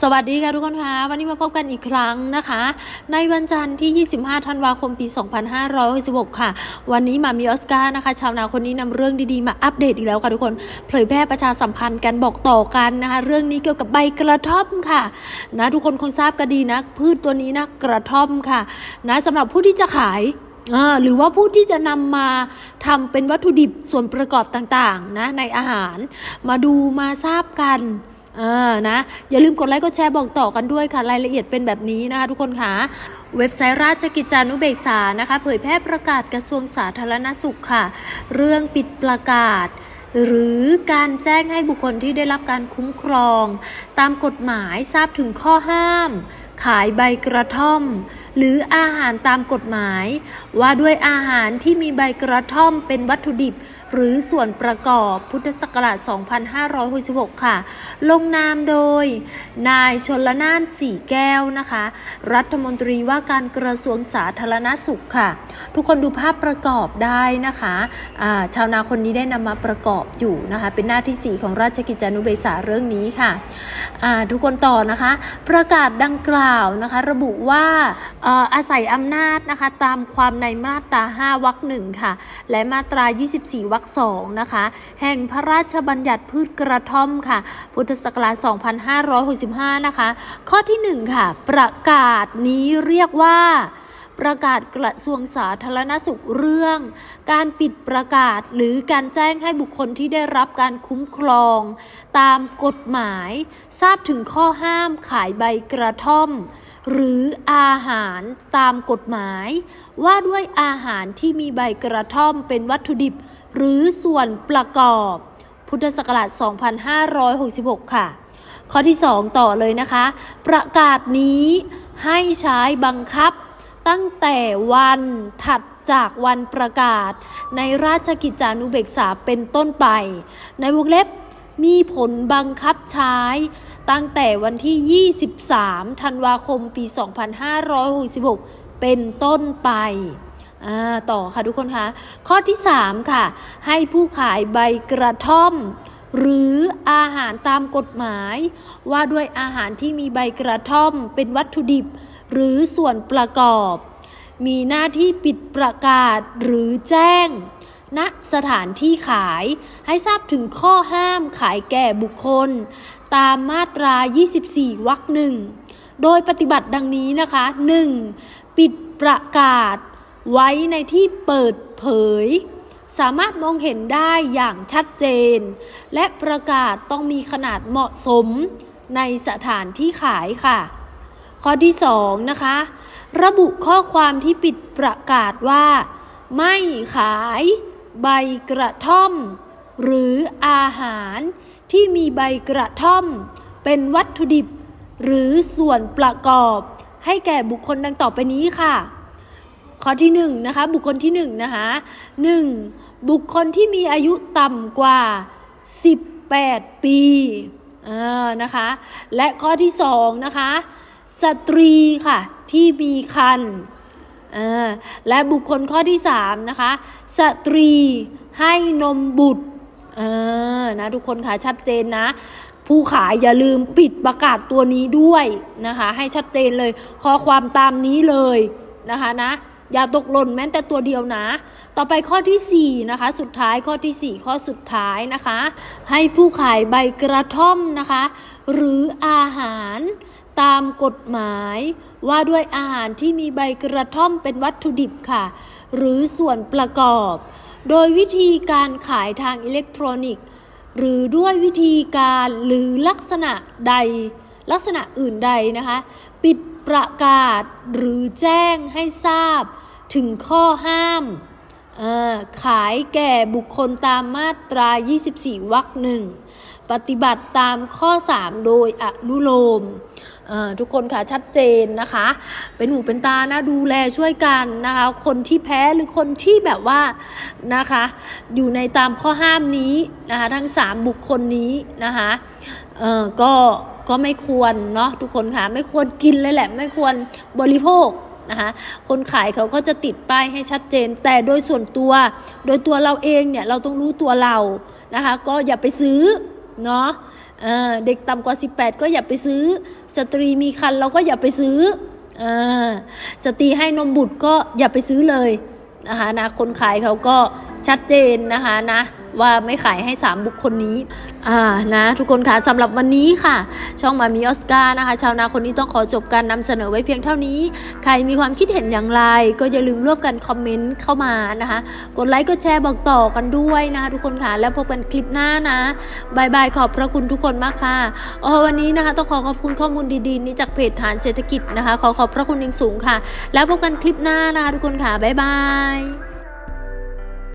สวัสดีค่ะทุกคนคะวันนี้มาพบกันอีกครั้งนะคะ ในวันจันทร์ที่ 25 ธันวาคมปี 2566 ค่ะ วันนี้มามีออสการ์นะคะ ชาวนาคนนี้นำเรื่องดีๆ มาอัปเดตอีกแล้วค่ะทุกคน เผยแพร่ประชาสัมพันธ์กันบอกต่อกันนะคะ เรื่องนี้เกี่ยวกับใบกระท่อมค่ะ นะทุกคนคงทราบกันดีนะ พืชตัวนี้นะกระท่อมค่ะ นะสำหรับผู้ที่จะขายหรือว่าผู้ที่จะนำมาทำเป็นวัตถุดิบส่วนประกอบต่างๆนะในอาหาร มาดูมาทราบกัน เออนะ อย่าลืมกดไลค์กดแชร์บอกต่อกันด้วยค่ะ รายละเอียดเป็นแบบนี้นะคะทุกคนค่ะ เว็บไซต์ราชกิจจานุเบกษานะคะ เผยแพร่ประกาศกระทรวงสาธารณสุขค่ะ เรื่องปิดประกาศหรือการแจ้งให้บุคคลที่ได้รับการคุ้มครอง ตามกฎหมายทราบถึงข้อห้าม ขายใบกระท่อม หรืออาหารตามกฎหมาย ว่าด้วยอาหารที่มีใบกระท่อมเป็นวัตถุดิบ หรือส่วนประกอบพุทธศักราช 2566 ค่ะ ลงนามโดย นายชนละนานสีแก้วนะคะ รัฐมนตรีว่าการกระทรวงสาธารณสุขค่ะ ทุกคนดูภาพประกอบได้นะคะอ่าชาวนาคนนี้ได้นำมาประกอบอยู่นะคะ เป็นหน้าที่ 4 ของราชกิจจานุเบกษาเรื่องนี้ค่ะ ทุกคนต่อนะคะ ประกาศดังกล่าวนะคะ ระบุว่าอาศัยอำนาจนะคะตามความในมาตรา5วรรคหนึ่งค่ะ และมาตรา 24วรรคสองนะคะ แห่งพระราชบัญญัติพืชกระท่อมค่ะ พุทธศักราช 2565 นะคะ ข้อที่ 1 ค่ะ ประกาศนี้เรียกว่า ประกาศกระทรวงสาธารณสุขเรื่อง การปิดประกาศหรือการแจ้งให้บุคคลที่ได้รับการคุ้มครอง ตามกฎหมาย ทราบถึงข้อห้ามขายใบกระท่อม หรืออาหารตามกฎหมาย ว่าด้วยอาหารที่มีใบกระท่อมเป็นวัตถุดิบ หรือส่วนประกอบ พุทธศักราช 2566 ค่ะข้อที่ 2 ต่อเลยนะคะ ประกาศนี้ให้ใช้บังคับ ตั้งแต่วันถัดจากวันประกาศ ในราชกิจจานุเบกษาเป็นต้นไป ในวงเล็บมีผลบังคับใช้ ตั้งแต่วันที่ 23 ธันวาคม ปี 2566 เป็นต้นไปต่อค่ะทุกคนคะ ข้อที่ 3 ค่ะ ให้ผู้ขายใบกระท่อม หรืออาหารตามกฎหมาย ว่าด้วยอาหารที่มีใบกระท่อมเป็นวัตถุดิบ หรือส่วนประกอบ มีหน้าที่ปิดประกาศหรือแจ้งณสถานที่ขายให้ทราบถึงข้อห้ามขายแก่บุคคล ตามมาตรา 24 วรรคหนึ่ง โดยปฏิบัติดังนี้นะคะ 1. ปิดประกาศ ไว้ในที่เปิดเผย สามารถมองเห็นได้อย่างชัดเจน และประกาศต้องมีขนาดเหมาะสมในสถานที่ขายค่ะ ข้อที่2นะคะ ระบุข้อความที่ปิดประกาศว่า ไม่ขาย ใบกระท่อม หรืออาหารที่มีใบกระท่อม เป็นวัตถุดิบ หรือส่วนประกอบ ให้แก่บุคคลดังต่อไปนี้ค่ะ ข้อที่1นงนะคะบุคคลที่1นงนะคะหนึ่งบุคคลที่มีอายุต่ำกว่า 18 ปีอ่านะคะ และข้อที่2นะคะ สตรีค่ะที่มีคันและบุคคลข้อที่3นะคะสตรีให้นมบุตรนะทุกคนค่ะชัดเจนนะ ผู้ขายอย่าลืมปิดประกาศตัวนี้ด้วยนะคะให้ชัดเจนเลยข้อความตามนี้เลยนะคะนะอย่าตกหล่นแม้แต่ตัวเดียวนะ ต่อไปข้อที่4นะคะ สุดท้ายข้อที่ 4 ข้อสุดท้ายนะคะ ให้ผู้ขายใบกระท่อมนะคะ หรืออาหาร ตามกฎหมาย ว่าด้วยอาหารที่มีใบกระท่อมเป็นวัตถุดิบค่ะ หรือส่วนประกอบ โดยวิธีการขายทางอิเล็กทรอนิกส์ หรือด้วยวิธีการหรือลักษณะใด ลักษณะอื่นใดนะคะ ปิดประกาศหรือแจ้งให้ทราบถึงข้อห้าม ขายแก่บุคคลตามมาตรา 24 วรรคหนึ่ง ปฏิบัติตามข้อ 3 โดยอนุโลมทุกคนค่ะชัดเจนนะคะ เป็นหูเป็นตานะดูแลช่วยกันนะคะ คนที่แพ้หรือคนที่แบบว่านะคะ อยู่ในตามข้อห้ามนี้นะคะ ทั้ง 3 บุคคลนี้นะคะก็ก็ไม่ควรเนาะทุกคนค่ะไม่ควรกินเลยแหละ ไม่ควรบริโภคนะคะคนขายเขาก็จะติดป้ายให้ชัดเจน แต่โดยส่วนตัว โดยตัวเราเองเนี่ยเราต้องรู้ตัวเรานะคะ ก็อย่าไปซื้อ เนาะเเด็กต่ำกว่า 18 ก็อย่าไปซื้อ สตรีมีคันเราก็อย่าไปซื้ออสตรีให้นมบุตรก็อย่าไปซื้อเลยนะคะนะคนขายเขาก็ชัดเจนนะคะนะ ว่าไม่ขายให้ 3 บุคคลนี้อ่านะทุกคนค่ะสำหรับวันนี้ค่ะ ช่องมามีออสการ์นะคะ ชาวนาคนนี้ต้องขอจบการนำเสนอไว้เพียงเท่านี้ ใครมีความคิดเห็นอย่างไร ก็อย่าลืมร่วมกันคอมเมนต์เข้ามานะคะ กดไลค์กดแชร์บอกต่อกันด้วยนะคะทุกคนค่ะแล้วพบกันคลิปหน้านะบายบายขอบพระคุณทุกคนมากค่ะอ๋อวันนี้นะคะ ต้องขอขอบคุณข้อมูลดีๆ นี้จากเพจฐานเศรษฐกิจนะคะ ขอขอบพระคุณอย่างสูงค่ะ แล้วพบกันคลิปหน้านะคะทุกคนค่ะบายบาย